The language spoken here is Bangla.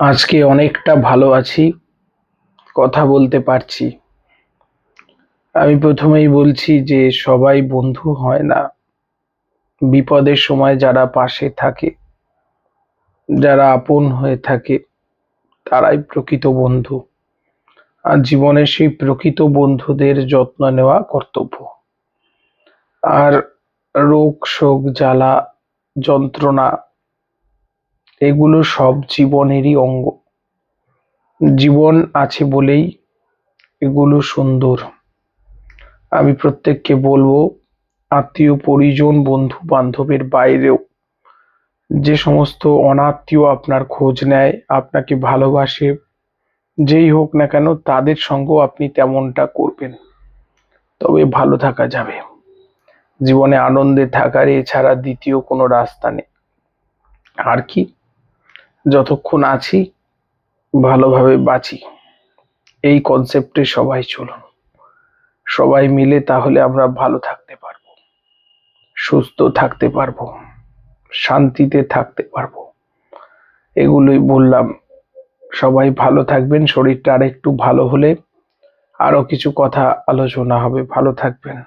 আজকে অনেকটা ভালো আছি, কথা বলতে পারছি। আমি প্রথমেই বলছি যে সবাই বন্ধু হয় না। বিপদের সময় যারা পাশে থাকে, যারা আপন হয়ে থাকে, তারাই প্রকৃত বন্ধু। আর জীবনের সেই প্রকৃত বন্ধুদের যত্ন নেওয়া কর্তব্য। আর রোগ, শোক, জ্বালা, যন্ত্রণা এগুলো সব জীবনেরই অঙ্গ। জীবন আছে বলেই এগুলো সুন্দর। আমি প্রত্যেককে বলব, আত্মীয়, পরিজন, বন্ধু, বান্ধবের বাইরেও যে সমস্ত অনাত্মীয় আপনার খোঁজ নেয়, আপনাকে ভালোবাসে, যেই হোক না কেন তাদের সঙ্গেও আপনি তেমনটা করবেন। তবে ভালো থাকা যাবে। জীবনে আনন্দে থাকার এছাড়া দ্বিতীয় কোনো রাস্তা নেই। আর কি? যতক্ষণ আছি, ভালোভাবে বাঁচি। এই কনসেপ্টে সবাই চলুন। সবাই মিলে তাহলে আমরা ভালো থাকতে পারব। সুস্থ থাকতে পারব। শান্তিতে থাকতে পারব। এগুলোই বললাম। সবাই ভালো থাকবেন। শরীরটা আর একটু ভালো হলে আরও কিছু কথা আলোচনা হবে। ভালো থাকবেন।